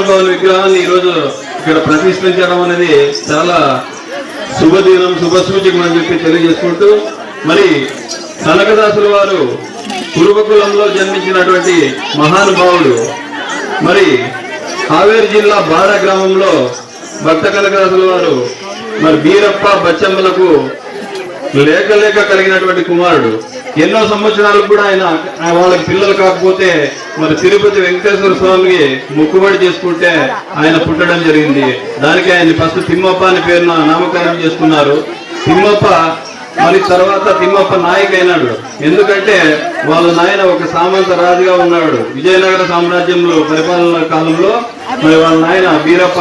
మహానుభావుల విగ్రహాన్ని ఈరోజు ఇక్కడ ప్రతిష్ఠించడం అనేది చాలా శుభదినం శుభ సూచకం అని చెప్పి తెలియజేసుకుంటూ మరి కనకదాసుల వారు కురుబకులంలో జన్మించినటువంటి మహానుభావుడు మరి హావేరి జిల్లా బాడ గ్రామంలో భక్త కనకదాసుల వారు మరి బీరప్ప బచ్చమ్మలకు లేక లేక కలిగినటువంటి కుమారుడు. ఎన్నో సంవత్సరాలు కూడా ఆయన ఆయన వాళ్ళకి పిల్లలు కాకపోతే మరి తిరుపతి వెంకటేశ్వర స్వామికి మొక్కుబడి చేసుకుంటే ఆయన పుట్టడం జరిగింది. దానికి ఆయన ఫస్ట్ తిమ్మప్ప అని పేరున నామకరణం చేసుకున్నారు. తిమ్మప్ప మరి తర్వాత తిమ్మప్ప నాయక్ అయినాడు. ఎందుకంటే వాళ్ళ నాయన ఒక సామంత రాజుగా ఉన్నాడు. విజయనగర సామ్రాజ్యంలో పరిపాలన కాలంలో మరి వాళ్ళ నాయన బీరప్ప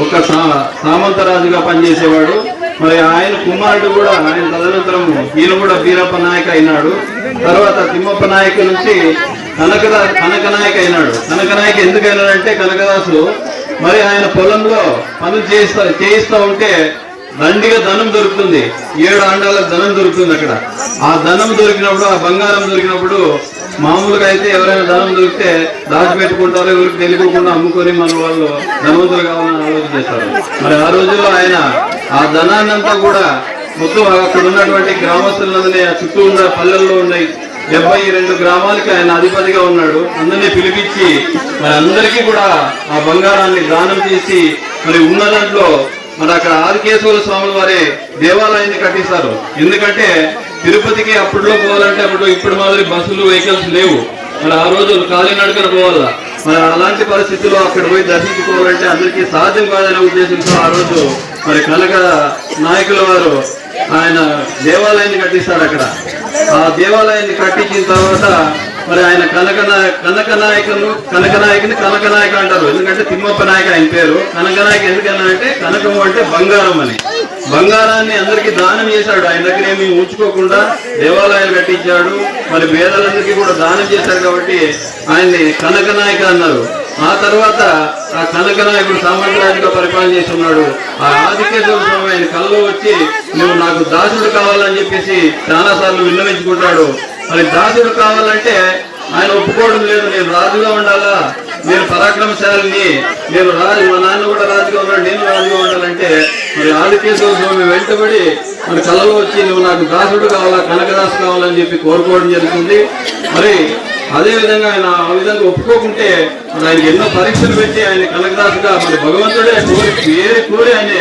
ఒక సా- సామంత రాజుగా పనిచేసేవాడు. మరి ఆయన కుమారుడు కూడా ఆయన తదనంతరం ఈయన కూడా బీరప్ప నాయక్ అయినాడు. తర్వాత తిమ్మప్ప నాయక్ నుంచి కనకదా కనక నాయక్ అయినాడు. కనక నాయక్ ఎందుకు అయినాడంటే కనకదాసు మరి ఆయన పొలంలో పనులు చేయిస్తా చేయిస్తా ఉంటే దండిగా ధనం దొరుకుతుంది. ఏడు ఆండాల ధనం దొరుకుతుంది అక్కడ. ఆ ధనం దొరికినప్పుడు ఆ బంగారం దొరికినప్పుడు మామూలుగా అయితే ఎవరైనా ధనం దొరికితే దాచిపెట్టుకుంటారు ఎవరికి తెలియకుండా అమ్ముకొని మన వాళ్ళు ధనవంతులు కావాలని ఆలోచన చేస్తారు. మరి ఆ రోజుల్లో ఆయన ఆ ధనాన్ని అంతా కూడా మొత్తం అక్కడ ఉన్నటువంటి గ్రామస్తులందరినీ ఆ చుట్టూ ఉన్న పల్లెల్లో ఉన్నాయి డెబ్బై రెండు గ్రామాలకి ఆయన అధిపతిగా ఉన్నాడు. అందరినీ పిలిపించి మరి అందరికీ కూడా ఆ బంగారాన్ని దానం చేసి మరి ఉన్న దాంట్లో మరి అక్కడ ఆదికేశ్వర స్వాముల వారి దేవాలయాన్ని కట్టిస్తారు. ఎందుకంటే తిరుపతికి అప్పట్లో పోవాలంటే అప్పుడు ఇప్పుడు మాదిరి బస్సులు వెహికల్స్ లేవు. మరి ఆ రోజు కాలినడకన పోవాలా. మరి అలాంటి పరిస్థితుల్లో అక్కడ పోయి దర్శించుకోవాలంటే అందరికీ సాధ్యం కాదనే ఉద్దేశంతో ఆ రోజు మరి కనక నాయకుల వారు ఆయన దేవాలయాన్ని కట్టిస్తాడు అక్కడ. ఆ దేవాలయాన్ని కట్టించిన తర్వాత మరి ఆయన కనక కనక నాయకులు కనక నాయకుని కనక నాయక అంటారు. ఎందుకంటే తిమ్మప్ప నాయక ఆయన పేరు. కనక నాయక ఎందుకన్నా అంటే కనకము అంటే బంగారం అని. బంగారాన్ని అందరికీ దానం చేశాడు. ఆయన దగ్గర ఏమి ఉంచుకోకుండా దేవాలయాలు కట్టించాడు. మరి పేదలందరికీ కూడా దానం చేశారు కాబట్టి ఆయన్ని కనక నాయక అన్నారు. ఆ తర్వాత ఆ కనక నాయకుడు సామంతరాజుగా పరిపాలన చేసి ఉన్నాడు. ఆ ఆదికేశ్వర స్వామి ఆయన కళ్ళలో వచ్చి నువ్వు నాకు దాసుడు కావాలని చెప్పేసి చాలా సార్లు విన్నవించుకుంటాడు. మరి దాసుడు కావాలంటే ఆయన ఒప్పుకోవడం లేదు. నేను రాజుగా ఉండాలా? నేను పరాక్రమశాలిని. నేను రాజు మా నాన్న కూడా రాజుగా ఉన్నాడు. నేను రాజుగా ఉండాలంటే మరి ఆదికేశ్వర స్వామి వెంటబడి మరి కళ్ళలో వచ్చి నువ్వు నాకు దాసుడు కావాలా? కనకదాసు కావాలని చెప్పి కోరుకోవడం జరుగుతుంది. మరి అదే విధంగా ఆయన ఆ విధంగా ఒప్పుకోకుంటే మరి ఆయనకి ఎన్నో పరీక్షలు పెట్టి ఆయన కనకదాసుగా మరి భగవంతుడే కోరి వేరే కోరి ఆయన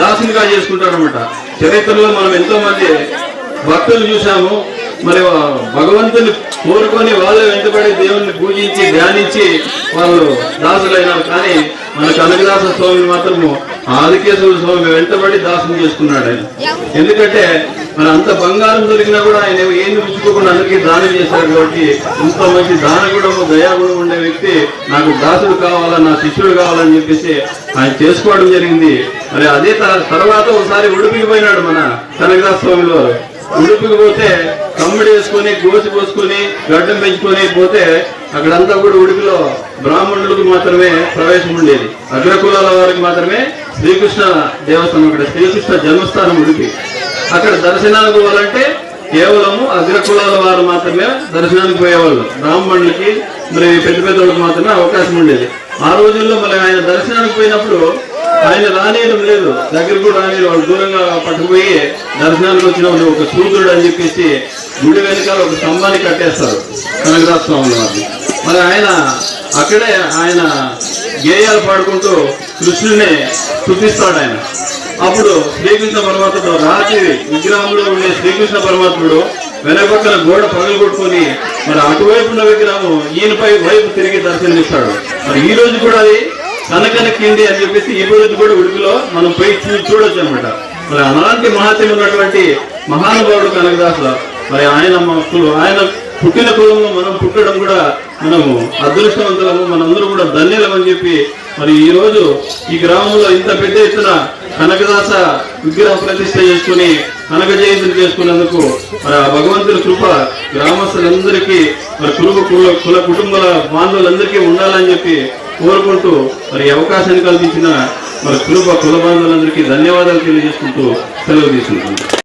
దాసునిగా చేసుకుంటాడనమాట చరిత్రలో మనం ఎంతో మంది భక్తులు చూసాము మరి భగవంతుని కోరుకొని వాళ్ళే వెంటబడి దేవుణ్ణి పూజించి ధ్యానించి వాళ్ళు దాసులైనారు. కానీ మన కనకదాస స్వామిని మాత్రము ఆదికేశ్వర స్వామి వెంటబడి దాసం చేసుకున్నాడు. ఆయన ఎందుకంటే మరి అంత బంగారం దొరికినా కూడా ఆయన ఏం ఉంచుకోకుండా అందరికీ దానం చేశారు కాబట్టి ఇంత మంచి దానగుణము దయాగుణం ఉండే వ్యక్తి నాకు దాసుడు కావాలా నా శిష్యుడు కావాలని చెప్పేసి ఆయన చేసుకోవడం జరిగింది. మరి అదే తర్వాత ఒకసారి ఉడిపికి పోయినాడు మన కనకదాస్ స్వామిలో ఉడుపుకి పోతే కమ్మిడి వేసుకొని గోసి పోసుకొని గడ్డం పెంచుకొని పోతే అక్కడంతా కూడా ఉడిపిలో బ్రాహ్మణులకు మాత్రమే ప్రవేశం ఉండేది. అగ్రకులాల వారికి మాత్రమే శ్రీకృష్ణ దేవస్థానం అక్కడ శ్రీకృష్ణ జన్మస్థానం ఉడిపి. అక్కడ దర్శనానికి పోవాలంటే కేవలము అగ్రకులాల వారు మాత్రమే దర్శనానికి పోయేవాళ్ళు. బ్రాహ్మణులకి మరి పెద్ద పెద్ద వాళ్ళకి మాత్రమే అవకాశం ఉండేది. ఆ రోజుల్లో మరి ఆయన దర్శనానికి పోయినప్పుడు ఆయన రానియడం లేదు. దగ్గర కూడా రానియడం వాళ్ళు దూరంగా పట్టుకుపోయి దర్శనానికి వచ్చిన ఒక సూర్యుడు అని చెప్పేసి గుడి వెనకాల ఒక స్తంభాన్ని కట్టేస్తారు కనకదాస స్వామి వారిని. మరి ఆయన అక్కడే ఆయన గేయాలు పాడుకుంటూ కృష్ణుని చూపిస్తాడు ఆయన అప్పుడు శ్రీకృష్ణ పరమాత్ముడు రాత్రి విగ్రహంలో ఉండే శ్రీకృష్ణ పరమాత్ముడు వెనకొక్కన గోడ పగలగొట్టుకొని మరి అటువైపు ఉన్న విగ్రహం ఈయనపై వైపు తిరిగి దర్శనమిస్తాడు మరి ఈ రోజు కూడా అది కనకనకింది అని చెప్పేసి ఈ రోజు కూడా ఉడికిలో మనం పోయి చూ చూడొచ్చు అనమాట మరి అలాంటి మహాత్యం ఉన్నటువంటి మహానుభావుడు కనకదాసు మరి ఆయన మక్కులు ఆయన పుట్టిన కులంలో మనం పుట్టడం కూడా మనము అదృష్టవంతులము మనందరూ కూడా ధన్యులం అని చెప్పి మరి ఈ రోజు ఈ గ్రామంలో ఇంత పెద్ద ఎత్తున కనకదాస విగ్రహ ప్రతిష్ట చేసుకుని కనక జయంతిని చేసుకున్నందుకు మరి ఆ భగవంతుని కృప గ్రామస్తులందరికీ మరి కుల కుల కుల కుటుంబాల బాంధవులందరికీ ఉండాలని చెప్పి కోరుకుంటూ మరి అవకాశాన్ని కల్పించిన మరి కుల కుల బాంధవులందరికీ ధన్యవాదాలు తెలియజేసుకుంటూ సెలవు తీసుకుంటున్నాను.